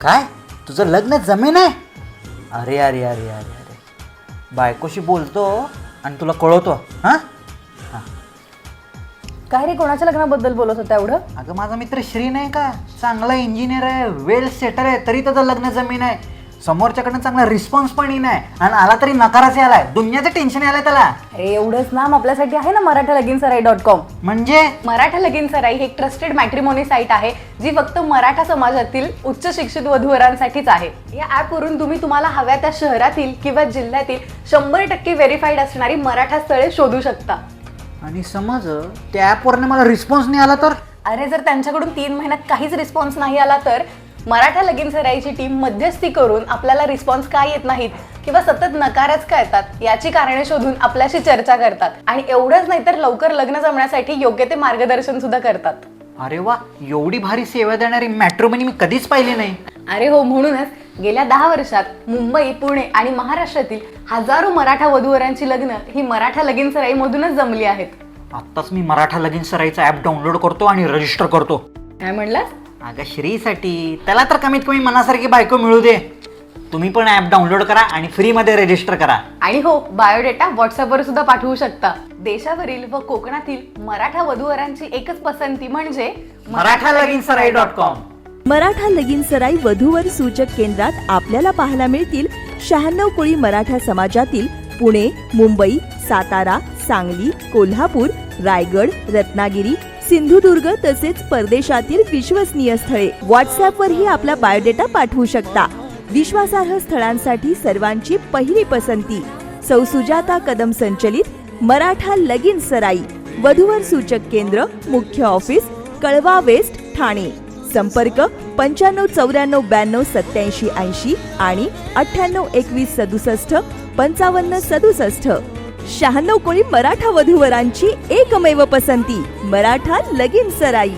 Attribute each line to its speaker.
Speaker 1: काय? तुझं लग्न जमीन आहे? अरे अरे अरे अरे अरे. बायकोशी बोलतो आणि तुला कळवतो हां?
Speaker 2: काय रे कोणाच्या लग्नाबद्दल बोलत होता एवढं?
Speaker 1: अगं माझा मित्र श्री नाही का? चांगला इंजिनियर आहे वेल सेटर आहे तरी त्याचं लग्न जमीन आहे. समोरच्याकडनं चांगला रिस्पॉन्स पण आहे. आणि आला तरी नकाराचे आलाय दुनियाचं टेन्शन आलंय त्याला.
Speaker 2: अरे एवढंच नाम आपल्यासाठी आहे ना मराठा लगीन सराई डॉट कॉम
Speaker 1: म्हणजे?
Speaker 2: मराठा लगीन सराई ही एक ट्रस्टेड मॅट्रिमोनी साईट आहे जी फक्त मराठा समाजातील उच्च शिक्षित वधूवरांसाठीच आहे. या ॲपवरून तुम्ही तुम्हाला हव्या त्या शहरातील किंवा जिल्ह्यातील शंभर टक्के व्हेरीफाईड असणारी मराठा स्थळे शोधू शकता.
Speaker 1: आणि समज त्या ॲपवरनं मला रिस्पॉन्स नाही आला तर?
Speaker 2: अरे जर त्यांच्याकडून तीन महिन्यात काहीच रिस्पॉन्स नाही आला तर? मराठा लगीन सराईची टीम मध्यस्थी करून आपल्याला रिस्पॉन्स का येत नाहीत किंवा सतत नकारच का येतात याची कारणे शोधून आपल्याशी चर्चा करतात. आणि एवढंच नाही तर लवकर लग्न जमण्यासाठी योग्य ते मार्गदर्शन सुद्धा करतात.
Speaker 1: अरे वा एवढी भारी सेवा देणारी मॅट्रोमनी मी कधीच पाहिली नाही.
Speaker 2: अरे हो म्हणूनच गेल्या दहा वर्षात मुंबई पुणे आणि महाराष्ट्रातील हजारो मराठा वधूवरांची लग्न ही मराठा लगीन सराईमधूनच जमली आहेत.
Speaker 1: आत्ताच मी मराठा लगीन सराईचा ॲप डाउनलोड करतो आणि रजिस्टर करतो.
Speaker 2: काय म्हणलास?
Speaker 1: अगं श्रीसाठी. त्याला तर कमीत कमी मनासारखी बायको मिळू दे. तुम्ही पण ॲप डाउनलोड करा आणि फ्रीमध्ये रजिस्टर करा.
Speaker 2: आणि हो बायोडेटा व्हॉट्सअपवर सुद्धा पाठवू शकता. देशावरील व कोकणातील मराठा वधूवरांची एकच पसंती म्हणजे
Speaker 1: मराठा लगीन सराई डॉट कॉम
Speaker 3: मराठा लगीन सराई वधूवर सूचक केंद्रात आपल्याला पाहायला मिळतील शहाण्णव कोळी मराठा समाजातील पुणे मुंबई सातारा सांगली कोल्हापूर रायगड रत्नागिरी सिंधुदुर्ग तसेच परदेशातील विश्वसनीय स्थळे. व्हॉट्सअपवरही आपला बायोडेटा पाठवू शकता. विश्वासार्ह स्थळांसाठी सर्वांची पहिली पसंती. सौ सुजाता कदम संचलित मराठा लगीन सराई. वधूवर सूचक केंद्र मुख्य ऑफिस कळवा वेस्ट ठाणे. संपर्क पंच्याण्णव चौऱ्याण्णव ब्याण्णव सत्याऐंशी ऐंशी आणि अठ्ठ्याण्णव एकवीस सदुसष्ट पंचावन्न सदुसष्ट. शहाण्णव कोळी मराठा वधूवरांची एकमेव पसंती मराठा लगीन सराई.